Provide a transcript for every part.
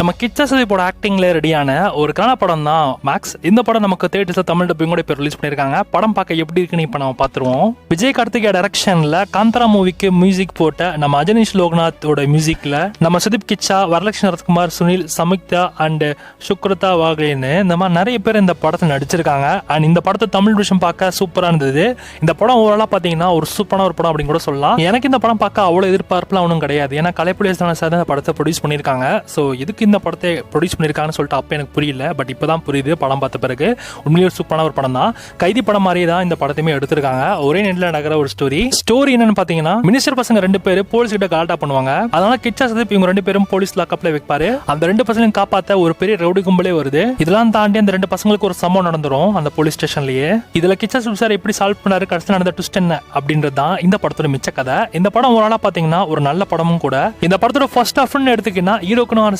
நம்ம கிச்சா சுதீப்போட ஆக்டிங்ல ரெடியான ஒரு கன்னட படம் தான் மேக்ஸ் இந்த படம் நமக்கு தேட்டர்ஸ்ல தமிழ் டப்பிங் கூட இப்போ ரிலீஸ் பண்ணியிருக்காங்க படம் பார்க்க எப்படி இருக்குன்னு இப்போ நம்ம பார்த்துருவோம். விஜய் கார்த்திகா டைரக்ஷன்ல காந்தரா மூவிக்கு மியூசிக் போட்ட நம்ம அஜனீஷ் லோக்நாத்தோட மியூசிக்ல நம்ம சுதீப் கிச்சா வரலட்சுமி ரத்குமார் சுனில் சமுக்தா அண்ட் சுக்ரதா வாகலேன்னு இந்த மாதிரி நிறைய பேர் இந்த படத்தை நடிச்சிருக்காங்க. அண்ட் இந்த படத்தை தமிழ் விஷயம் பார்க்க சூப்பராக இருந்தது. இந்த படம் ஓவராலாக பார்த்தீங்கன்னா ஒரு சூப்பரான ஒரு படம் அப்படின்னு கூட சொல்லலாம். எனக்கு இந்த படம் பார்க்க அவ்வளோ எதிர்பார்ப்புலாம் ஒன்றும் கிடையாது. ஏன்னா கலைப்புலி சார் இந்த படத்தை ப்ரொடியூஸ் பண்ணியிருக்காங்க. ஸோ இதுக்கு இந்த படத்தை ப்ரொடியூஸ் பண்ணியிருக்காங்கன்னு சொல்லிட்டு அப்போ எனக்கு புரியல. பட் இப்போ தான் புரியுது படம் பார்த்த பிறகு. உண்மையிலே ஒரு சூப்பரான ஒரு படம் தான் கைதி படம் மாதிரியே தான் இந்த படத்தையுமே எடுத்திருக்காங்க. ஒரே நெட்டில் நடக்கிற ஒரு ஸ்டோரி ஸ்டோரி என்னன்னு பார்த்தீங்கன்னா மினிஸ்டர் பசங்க ரெண்டு பேர் போலீஸ் கிட்ட கலாட்டா பண்ணுவாங்க. அதனால கிச்சா சதீப் இவங்க ரெண்டு பேரும் போலீஸ் லாக்கப்ல வைப்பாரு. அந்த ரெண்டு பசங்களையும் காப்பாத்த ஒரு பெரிய ரவுடி கும்பலே வருது. இதெல்லாம் தாண்டி அந்த ரெண்டு பசங்களுக்கு ஒரு சம்பவம் நடந்துரும் அந்த போலீஸ் ஸ்டேஷன்லயே இதுல கிச்சா சுப் சார் எப்படி சால்வ் பண்ணாரு கடைசியில் நடந்த ட்விஸ்ட் என்ன அப்படின்றது தான் இந்த படத்தோட மிச்ச கதை. இந்த படம் ஓரளவு பாத்தீங்கன்னா ஒரு நல்ல படமும் கூட. இந்த படத்தோட ஃபர்ஸ்ட் ஹாஃப்னு எடுத்துக்கினா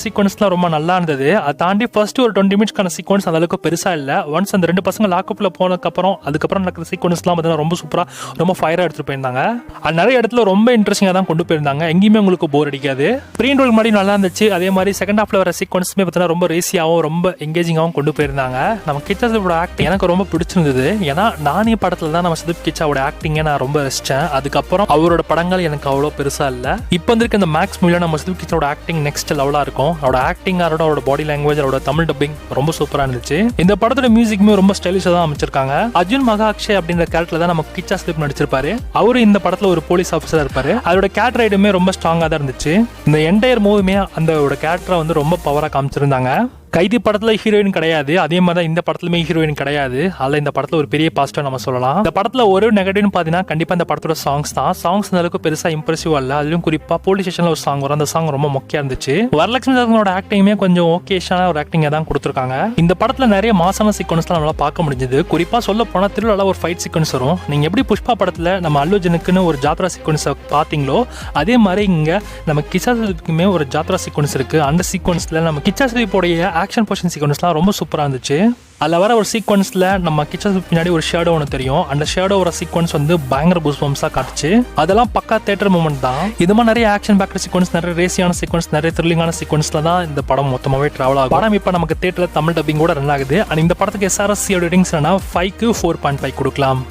சீக்வன்ஸ் சீக்வன்ஸ்லாம் ரொம்ப நல்லா இருந்தது. அதை தாண்டி ஃபர்ஸ்ட் ஒரு டுவெண்ட்டி மினிட்ஸ்க்கான சீக்வன்ஸ் அந்த அளவுக்கு பெருசாக இல்லை. ஒன்ஸ் அந்த ரெண்டு பசங்க லாக்அப்பில் போனதுக்கப்புறம் அதுக்கப்புறம் நடக்கிற சீக்வன்ஸ்லாம் பார்த்தீங்கன்னா ரொம்ப சூப்பராக ரொம்ப ஃபயராக எடுத்துகிட்டு போயிருந்தாங்க. அது நிறைய இடத்துல ரொம்ப இன்ட்ரெஸ்டிங்காக தான் கொண்டு போயிருந்தாங்க. எங்கேயுமே உங்களுக்கு போர் அடிக்காது. ப்ரீண்ட் ரோல் மாதிரி நல்லா இருந்துச்சு. அதே மாதிரி செகண்ட் ஹாஃப்ல வர சீக்வன்ஸுமே பார்த்தீங்கன்னா ரொம்ப ரேசியாகவும் ரொம்ப எங்கேஜிங்காகவும் கொண்டு போயிருந்தாங்க. நம்ம கிச்சாவோட ஆக்டிங் எனக்கு ரொம்ப பிடிச்சிருந்தது. ஏன்னா நானே படத்தில் தான் நம்ம சுதீப் கிச்சாவோட ஆக்டிங்கை நான் ரொம்ப ரசித்தேன் அதுக்கப்புறம் அவரோட படங்கள் எனக்கு அவ்வளோ பெருசாக இல்லை. இப்போ இருக்க இந்த மேக்ஸ் மூவில நம்ம சுதீப் கிச்சாவோட ஆக்டிங் நெக்ஸ்ட் லெவலாக இருக்கும். அவரோட ஆக்டிங் அவரோட அவரோட பாடி லாங்குவேஜ் அவரோட தமிழ் டப்பிங் ரொம்ப சூப்பராக இருந்துச்சு. இந்த படத்தோட மியூசிக்குமே ரொம்ப ஸ்டைலிஷாக தான் அமைச்சிருக்காங்க. அர்ஜுன் மகாக்ஷய் அப்படின்ற கேரக்டர் தான் நம்ம கிச்சா ஸ்லிப் நடிச்சிருப்பாரு. அவரு இந்த படத்துல ஒரு போலீஸ் ஆஃபீஸரா இருப்பாரு. அதோட கேரக்டர் ரைடுமே ரொம்ப ஸ்ட்ராங்கா தான் இருந்துச்சு. இந்த என்டையர் மூவிமே அந்த கேரக்டரை வந்து ரொம்ப பவரா காமிச்சிருந்தாங்க. கைதி படத்துல ஹீரோயின் கிடையாது. அதே மாதிரி தான் இந்த படத்துலயுமே ஹீரோயின் கிடையாது. அதில் இந்த படத்துல ஒரு பெரிய பாசிட்டிவ் நம்ம சொல்லலாம். இந்த படத்துல ஒரு நெகட்டிவ்னு பார்த்தீங்கன்னா கண்டிப்பா இந்த படத்தோட சாங்ஸ் தான். சாங்ஸ் அந்த அளவுக்கு பெருசா இம்ப்ரெசிவ் அல்ல. அதுலயும் குறிப்பா போலீஸ் ஸ்டேஷன்ல ஒரு சாங் வரும். அந்த சாங் ரொம்ப முக்கியம் இருந்துச்சு. வரலட்சுமி தாசனோட ஆக்டிங்குமே கொஞ்சம் ஓகேஷான ஒரு ஆக்டிங்கை தான் கொடுத்துருக்காங்க. இந்த படத்துல நிறைய மாசான சீக்வன்ஸ்லாம் நம்மளால பார்க்க முடிஞ்சது. குறிப்பா சொல்ல போனா திருவிழா ஒரு ஃபைட் சீக்வன்ஸ் வரும். நீங்க எப்படி புஷ்பா படத்துல நம்ம அல்லுஜனுக்குன்னு ஒரு ஜாத்ரா சீக்வன்ஸை பார்த்தீங்களோ அதே மாதிரி இங்க நம்ம கிச்சா ஒரு ஜாத்ரா சீக்வன்ஸ் இருக்கு. அந்த சீக்வன்ஸ்ல நம்ம கிச்சாசதிப்போடைய ஆக்ஷன் போர்ஷன் சீக்வன்ஸ்லாம் ரொம்ப சூப்பராக இருந்துச்சு. அதில் வர ஒரு சீக்வன்ஸில் நம்ம கிச்சன் பின்னாடி ஒரு ஷேடோ ஒன்று தெரியும். அந்த ஷேடோ வர சீக்வன்ஸ் வந்து பயங்கர பூஸ்பம்ஸாக காட்டுச்சு. அதெல்லாம் பக்கா தேட்டர் மூமெண்ட் தான். இது மாதிரி நிறைய ஆக்ஷன் பேக்கர் சீக்வன்ஸ் நிறைய ரேசியான சீக்வன்ஸ் நிறைய த்ரில்லிங்கான சீக்வன்ஸில் தான் இந்த படம் மொத்தமாகவே ட்ராவல் ஆகும். படம் இப்போ நமக்கு தேட்டரில் தமிழ் டப்பிங் கூட ரன் ஆகுது. அண்ட் இந்த படத்துக்கு எஸ்ஆர்எஸ் ரேட்டிங்ஸ் ஃபைவ்க்கு ஃபோர் பாயிண்ட் ஃபைவ் கொடுக்கலாம்.